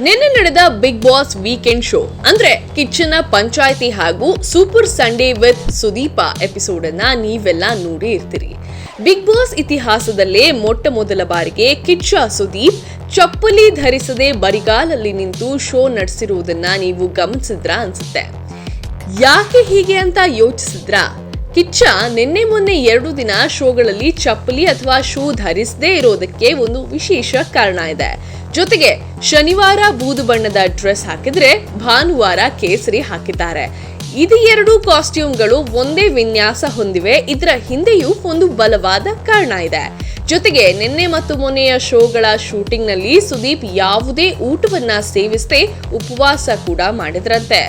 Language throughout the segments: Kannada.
ನಿನ್ನೆ ನಡೆದ ಬಿಗ್ ಬಾಸ್ ವೀಕೆಂಡ್ ಶೋ ಅಂದ್ರೆ ಕಿಚ್ಚನ ಪಂಚಾಯಿತಿ ಹಾಗೂ super Sunday with Sudeep episode ಅನ್ನ ನೀವೆಲ್ಲ ನೋಡಿ ಇರ್ತೀರಿ. ಬಿಗ್ ಬಾಸ್ ಇತಿಹಾಸದಲ್ಲೇ ಮೊಟ್ಟ ಮೊದಲ ಬಾರಿಗೆ ಕಿಚ್ಚ ಸುದೀಪ್ ಚಪ್ಪಲಿ ಧರಿಸದೆ ಬರಿಗಾಲಲ್ಲಿ ನಿಂತು ಶೋ ನಡೆಸಿರುವುದನ್ನ ನೀವು ಗಮನಿಸಿದ್ರ ಅನ್ಸುತ್ತೆ. ಯಾಕೆ ಹೀಗೆ ಅಂತ ಯೋಚಿಸಿದ್ರಾ? ಕಿಚ್ಚ ನಿನ್ನೆ ಮೊನ್ನೆ ಎರಡು ದಿನ ಶೋಗಳಲ್ಲಿ ಚಪ್ಪಲಿ ಅಥವಾ ಶೂ ಧರಿಸದೇ ಇರೋದಕ್ಕೆ ಒಂದು ವಿಶೇಷ ಕಾರಣ ಇದೆ. ಜೊತೆಗೆ ಶನಿವಾರ ಬೂದು ಬಣ್ಣದ ಡ್ರೆಸ್ ಹಾಕಿದ್ರೆ ಭಾನುವಾರ ಕೇಸರಿ ಹಾಕಿದ್ದಾರೆ. ಇದು ಎರಡು ಕಾಸ್ಟ್ಯೂಮ್ಗಳು ಒಂದೇ ವಿನ್ಯಾಸ ಹೊಂದಿವೆ. ಇದರ ಹಿಂದೆಯೂ ಒಂದು ಬಲವಾದ ಕಾರಣ ಇದೆ. ಜೊತೆಗೆ ನಿನ್ನೆ ಮತ್ತು ಮೊನ್ನೆಯ ಶೋಗಳ ಶೂಟಿಂಗ್ನಲ್ಲಿ ಸುದೀಪ್ ಯಾವುದೇ ಊಟವನ್ನ ಸೇವಿಸದೆ ಉಪವಾಸ ಕೂಡ ಮಾಡಿದ್ರಂತೆ.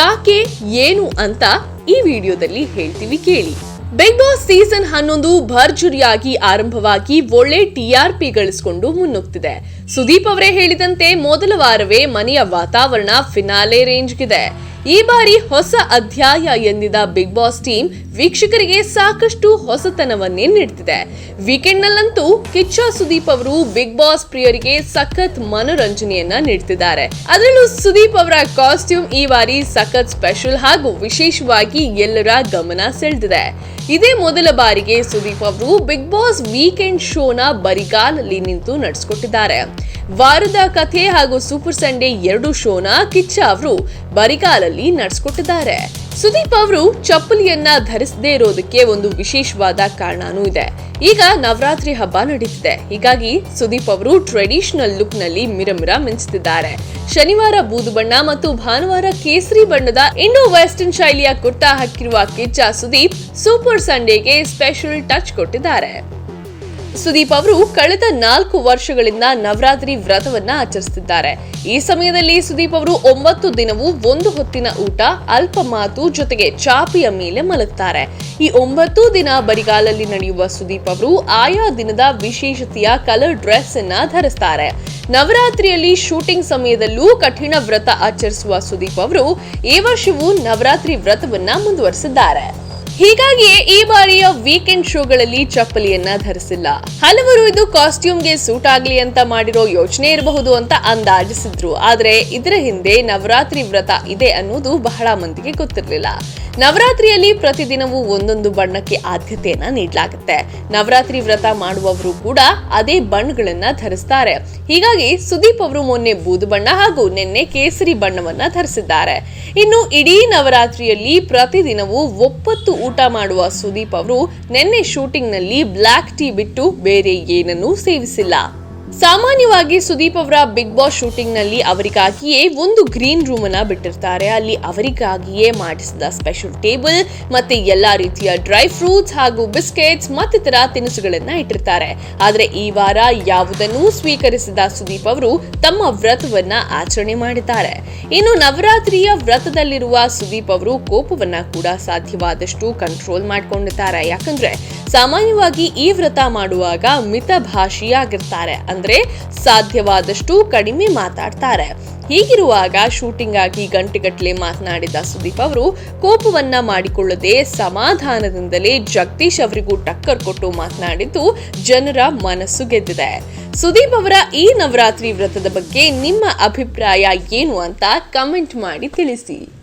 ಯಾಕೆ, ಏನು ಅಂತ ಈ ವಿಡಿಯೋದಲ್ಲಿ ಹೇಳ್ತೀವಿ ಕೇಳಿ. ಬಿಗ್ ಬಾಸ್ ಸೀಸನ್ ಹನ್ನೊಂದು ಭರ್ಜರಿಯಾಗಿ ಆರಂಭವಾಗಿ ಒಳ್ಳೆ ಟಿಆರ್ಪಿ ಗಳಿಸಿಕೊಂಡು ಮುನ್ನುಗ್ತಿದೆ. ಸುದೀಪ್ ಅವರೇ ಹೇಳಿದಂತೆ ಮೊದಲ ವಾರವೇ ಮನೆಯ ವಾತಾವರಣ ಫಿನಾಲೆ ರೇಂಜ್ಗಿದೆ ಈ ಬಾರಿ ಹೊಸ ಅಧ್ಯಾಯ ಎಂದಿದ ಬಿಗ್ ಬಾಸ್ ಟೀಮ್ ವೀಕ್ಷಕರಿಗೆ ಸಾಕಷ್ಟು ಹೊಸತನವನ್ನೇ ನೀಡ್ತಿದೆ. ವೀಕೆಂಡ್ ನಲ್ಲಂತೂ ಕಿಚ್ಚ ಸುದೀಪ್ ಅವರು ಬಿಗ್ ಬಾಸ್ ಪ್ರಿಯರಿಗೆ ಸಖತ್ ಮನೋರಂಜನೆಯನ್ನ ನೀಡ್ತಿದ್ದಾರೆ. ಅದರಲ್ಲೂ ಸುದೀಪ್ ಅವರ ಕಾಸ್ಟ್ಯೂಮ್ ಈ ಬಾರಿ ಸಖತ್ ಸ್ಪೆಷಲ್ ಹಾಗೂ ವಿಶೇಷವಾಗಿ ಎಲ್ಲರ ಗಮನ ಸೆಳೆದಿದೆ. ಇದೇ ಮೊದಲ ಬಾರಿಗೆ ಸುದೀಪ್ ಅವರು ಬಿಗ್ ಬಾಸ್ ವೀಕೆಂಡ್ ಶೋನ ಬರಿಗಾಲಲ್ಲಿ ನಿಂತು ನಡೆಸಿಕೊಟ್ಟಿದ್ದಾರೆ. ವಾರದ ಕಥೆ ಹಾಗೂ ಸೂಪರ್ ಸಂಡೇ ಎರಡು ಶೋನ ಕಿಚ್ಚ ಅವರು ಬರಿಗಾಲಲ್ಲಿ ನಡೆಸಿಕೊಟ್ಟಿದ್ದಾರೆ. ಸುದೀಪ್ ಅವರು ಚಪ್ಪಲಿಯನ್ನ ಧರಿಸದೇ ಇರೋದಕ್ಕೆ ಒಂದು ವಿಶೇಷವಾದ ಕಾರಣನೂ ಇದೆ. ಈಗ ನವರಾತ್ರಿ ಹಬ್ಬ ನಡೀತಿದೆ. ಹೀಗಾಗಿ ಸುದೀಪ್ ಅವರು ಟ್ರೆಡಿಷನಲ್ ಲುಕ್ನಲ್ಲಿ ಮಿರಮಿರ ಮಿಂಚುತ್ತಿದ್ದಾರೆ ಶನಿವಾರ ಬೂದು ಬಣ್ಣ ಮತ್ತು ಭಾನುವಾರ ಕೇಸರಿ ಬಣ್ಣದ ಇಂಡೋ ವೆಸ್ಟರ್ನ್ ಶೈಲಿಯ ಕುರ್ತಾ ಹಾಕಿರುವ ಕಿಚ್ಚ ಸುದೀಪ್ ಸೂಪರ್ ಸಂಡೇಗೆ ಸ್ಪೆಷಲ್ ಟಚ್ ಕೊಟ್ಟಿದ್ದಾರೆ. ಸುದೀಪ್ ಅವರು ಕಳೆದ ನಾಲ್ಕು ವರ್ಷಗಳಿಂದ ನವರಾತ್ರಿ ವ್ರತವನ್ನ ಆಚರಿಸುತ್ತಿದ್ದಾರೆ. ಈ ಸಮಯದಲ್ಲಿ ಸುದೀಪ್ ಅವರು ಒಂಬತ್ತು ದಿನವೂ ಒಂದು ಹೊತ್ತಿನ ಊಟ, ಅಲ್ಪ ಮಾತು ಜೊತೆಗೆ ಚಾಪಿಯ ಮೇಲೆ ಮಲಗುತ್ತಾರೆ ಈ ಒಂಬತ್ತು ದಿನ ಬರಿಗಾಲಲ್ಲಿ ನಡೆಯುವ ಸುದೀಪ್ ಅವರು ಆಯಾ ದಿನದ ವಿಶೇಷತೆಯ ಕಲರ್ ಡ್ರೆಸ್ ಅನ್ನ ಧರಿಸ್ತಾರೆ. ನವರಾತ್ರಿಯಲ್ಲಿ ಶೂಟಿಂಗ್ ಸಮಯದಲ್ಲೂ ಕಠಿಣ ವ್ರತ ಆಚರಿಸುವ ಸುದೀಪ್ ಅವರು ಈ ವರ್ಷವೂ ನವರಾತ್ರಿ ವ್ರತವನ್ನ ಮುಂದುವರೆಸಿದ್ದಾರೆ. ಹೀಗಾಗಿಯೇ ಈ ಬಾರಿಯ ವೀಕೆಂಡ್ ಶೋಗಳಲ್ಲಿ ಚಪ್ಪಲಿಯನ್ನ ಧರಿಸಿಲ್ಲ. ಹಲವರು ಇದು ಕಾಸ್ಟ್ಯೂಮ್ಗೆ ಸೂಟ್ ಆಗ್ಲಿ ಅಂತ ಮಾಡಿರೋ ಯೋಚನೆ ಇರಬಹುದು ಅಂತ ಅಂದಾಜಿಸಿದ್ರು. ಆದ್ರೆ ಇದರ ಹಿಂದೆ ನವರಾತ್ರಿ ವ್ರತ ಇದೆ ಅನ್ನೋದು ಬಹಳ ಮಂದಿಗೆ ಗೊತ್ತಿರಲಿಲ್ಲ. ನವರಾತ್ರಿಯಲ್ಲಿ ಪ್ರತಿದಿನವೂ ಒಂದೊಂದು ಬಣ್ಣಕ್ಕೆ ಆದ್ಯತೆಯನ್ನ ನೀಡಲಾಗುತ್ತೆ. ನವರಾತ್ರಿ ವ್ರತ ಮಾಡುವವರು ಕೂಡ ಅದೇ ಬಣ್ಣಗಳನ್ನ ಧರಿಸ್ತಾರೆ. ಹೀಗಾಗಿ ಸುದೀಪ್ ಅವರು ಮೊನ್ನೆ ಬೂದು ಬಣ್ಣ ಹಾಗೂ ನಿನ್ನೆ ಕೇಸರಿ ಬಣ್ಣವನ್ನ ಧರಿಸಿದ್ದಾರೆ. ಇನ್ನು ಇಡೀ ನವರಾತ್ರಿಯಲ್ಲಿ ಪ್ರತಿದಿನವೂ ಒಪ್ಪತ್ತು ಊಟ ಮಾಡುವ ಸುದೀಪ್ ಅವರು ನಿನ್ನೆ ಶೂಟಿಂಗ್ನಲ್ಲಿ ಬ್ಲ್ಯಾಕ್ ಟೀ ಬಿಟ್ಟು ಬೇರೆ ಏನನ್ನೂ ಸೇವಿಸಿಲ್ಲ. ಸಾಮಾನ್ಯವಾಗಿ ಸುದೀಪ್ ಅವರ ಬಿಗ್ ಬಾಸ್ ಶೂಟಿಂಗ್ನಲ್ಲಿ ಅವರಿಗಾಗಿಯೇ ಒಂದು ಗ್ರೀನ್ ರೂಮ್ ಅನ್ನ ಬಿಟ್ಟಿರ್ತಾರೆ. ಅಲ್ಲಿ ಅವರಿಗಾಗಿಯೇ ಮಾಡಿಸಿದ ಸ್ಪೆಷಲ್ ಟೇಬಲ್ ಮತ್ತೆ ಎಲ್ಲಾ ರೀತಿಯ ಡ್ರೈ ಫ್ರೂಟ್ಸ್ ಹಾಗೂ ಬಿಸ್ಕೆಟ್ಸ್ ಮತ್ತಿತರ ತಿನಿಸುಗಳನ್ನ ಇಟ್ಟಿರ್ತಾರೆ. ಆದ್ರೆ ಈ ವಾರ ಯಾವುದನ್ನೂ ಸ್ವೀಕರಿಸಿದ ಸುದೀಪ್ ಅವರು ತಮ್ಮ ವ್ರತವನ್ನ ಆಚರಣೆ ಮಾಡಿದ್ದಾರೆ. ಇನ್ನು ನವರಾತ್ರಿಯ ವ್ರತದಲ್ಲಿರುವ ಸುದೀಪ್ ಅವರು ಕೋಪವನ್ನ ಕೂಡ ಸಾಧ್ಯವಾದಷ್ಟು ಕಂಟ್ರೋಲ್ ಮಾಡಿಕೊಂಡಿದ್ದಾರೆ ಯಾಕಂದ್ರೆ ಸಾಮಾನ್ಯವಾಗಿ ಈ ವ್ರತ ಮಾಡುವಾಗ ಮಿತ ಭಾಷಿಯಾಗಿರ್ತಾರೆ ಅಂದ್ರೆ ಸಾಧ್ಯವಾದಷ್ಟು ಕಡಿಮೆ ಮಾತಾಡ್ತಾರೆ. ಹೀಗಿರುವಾಗ ಶೂಟಿಂಗ್ ಆಗಿ ಗಂಟೆಗಟ್ಟಲೆ ಮಾತನಾಡಿದ ಸುದೀಪ್ ಅವರು, ಕೋಪವನ್ನ ಮಾಡಿಕೊಳ್ಳದೆ ಸಮಾಧಾನದಿಂದಲೇ ಜಗದೀಶ್ ಅವರಿಗೂ ಟಕ್ಕರ್ ಕೊಟ್ಟು ಮಾತನಾಡಿದ್ದು ಜನರ ಮನಸ್ಸು ಗೆದ್ದಿದೆ. ಸುದೀಪ್ ಅವರ ಈ ನವರಾತ್ರಿ ವ್ರತದ ಬಗ್ಗೆ ನಿಮ್ಮ ಅಭಿಪ್ರಾಯ ಏನು ಅಂತ ಕಮೆಂಟ್ ಮಾಡಿ ತಿಳಿಸಿ.